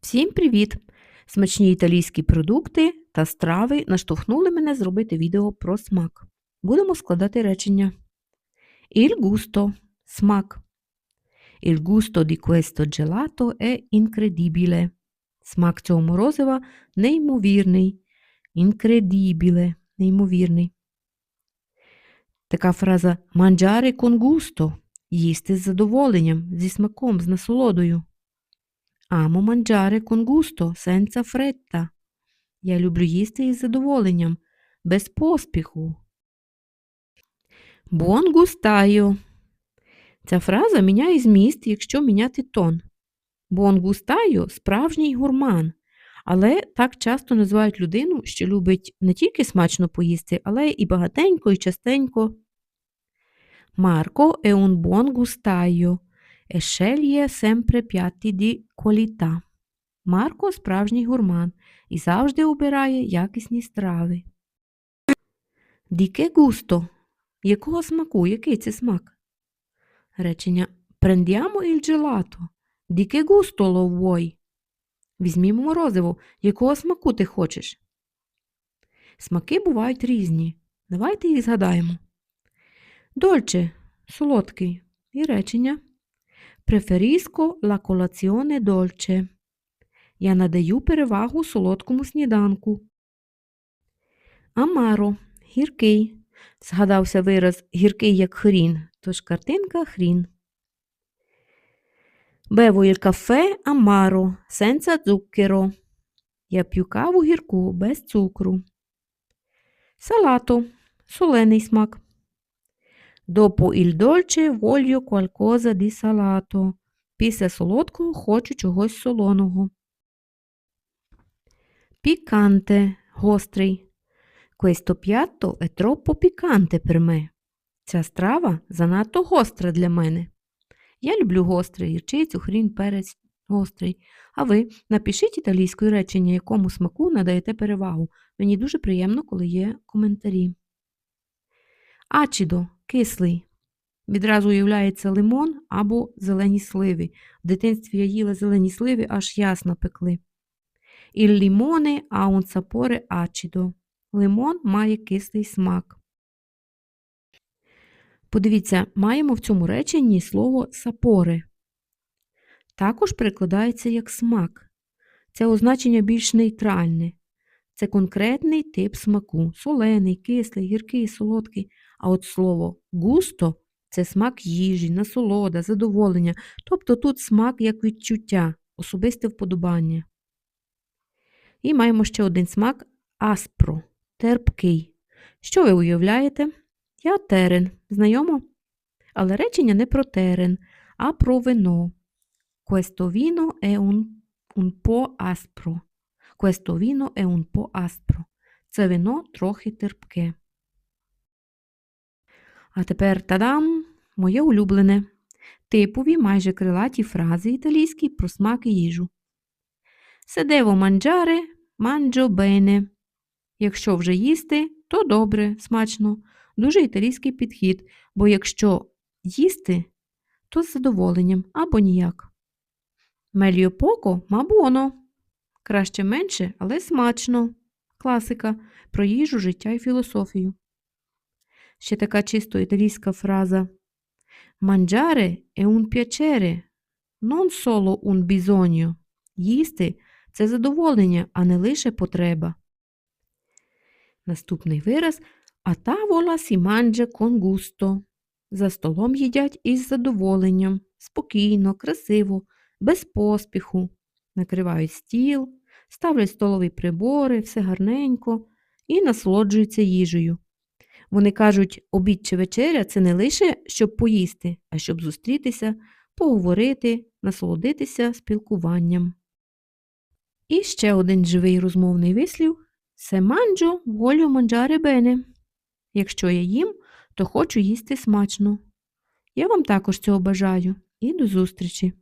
Всім привіт! Смачні італійські продукти та страви наштовхнули мене зробити відео про смак. Будемо складати речення. Il gusto – смак. Il gusto di questo gelato è incredibile. Смак цього морозива неймовірний. Incredibile – неймовірний. Така фраза mangiare con gusto – їсти з задоволенням, зі смаком, з насолодою. Амо mangiare con gusto, senza fretta. Я люблю їсти із задоволенням, без поспіху. Buon gustaio. Ця фраза міняє зміст, якщо міняти тон. Buon gustaio – справжній гурман, але так часто називають людину, що любить не тільки смачно поїсти, але і багатенько і частенько. Марко è un buon gustaio e sceglie sempre piatti di qualità. Марко справжній гурман і завжди обирає якісні страви. Che gusto? Якого смаку? Який це смак? Речення gelato. Di che gusto lo vuoi? Візьмімо морозиво. Якого смаку ти хочеш? Смаки бувають різні. Давайте їх згадаємо. Дольче солодкий. І речення Preferisco la colazione dolce. Я надаю перевагу солодкому сніданку. Амаро гіркий. Згадався вираз гіркий як хрін, тож картинка хрін. Il caffè amaro, senza zucchero. Я п'ю каву гірку без цукру. Салато солений смак. Dopo il dolce voglio qualcosa di salato. Після солодкого хочу чогось солоного. Піканте гострий. Questo piatto è troppo piccante per me. Ця страва занадто гостра для мене. Я люблю гострий, гірчицю, хрін, перець гострий. А ви напишіть італійською речення, якому смаку надаєте перевагу. Мені дуже приємно, коли є коментарі. Ачідо кислий. Відразу уявляється лимон або зелені сливи. В дитинстві я їла зелені сливи, аж ясно пекли. Limone ha un sapore acido. Лимон має кислий смак. Подивіться, маємо в цьому реченні слово сапоре. Також перекладається як смак. Це означення більш нейтральне. Це конкретний тип смаку солений, кислий, гіркий, солодкий. А от слово густо це смак їжі, насолода, задоволення. Тобто тут смак як відчуття, особисте вподобання. І маємо ще один смак аспро, терпкий. Що ви уявляєте? Я терен, знайомо? Але речення не про терен, а про вино. Questo vino è un, un po' aspro. Questo è un po' aspro. Це вино трохи терпке. А тепер тадам! Моє улюблене. Типові майже крилаті фрази італійські про смак і їжу. Devo mangiare, mangio bene. Якщо вже їсти, то добре, смачно. Дуже італійський підхід, бо якщо їсти, то з задоволенням або ніяк. Poco, ma. Краще менше, але смачно. Класика про їжу, життя і філософію. Ще така чисто італійська фраза Mangiare è un piacere, non solo un bisogno. Їсти це задоволення, а не лише потреба. Наступний вираз a tavola si mangia con gusto. За столом їдять із задоволенням, спокійно, красиво, без поспіху. Накривають стіл, ставлять столові прибори, все гарненько і насолоджуються їжею. Вони кажуть, обід чи вечеря це не лише щоб поїсти, а щоб зустрітися, поговорити, насолодитися спілкуванням. І ще один живий розмовний вислів Se mangio, voglio mangiare bene. Якщо я їм, то хочу їсти смачно. Я вам також цього бажаю і до зустрічі!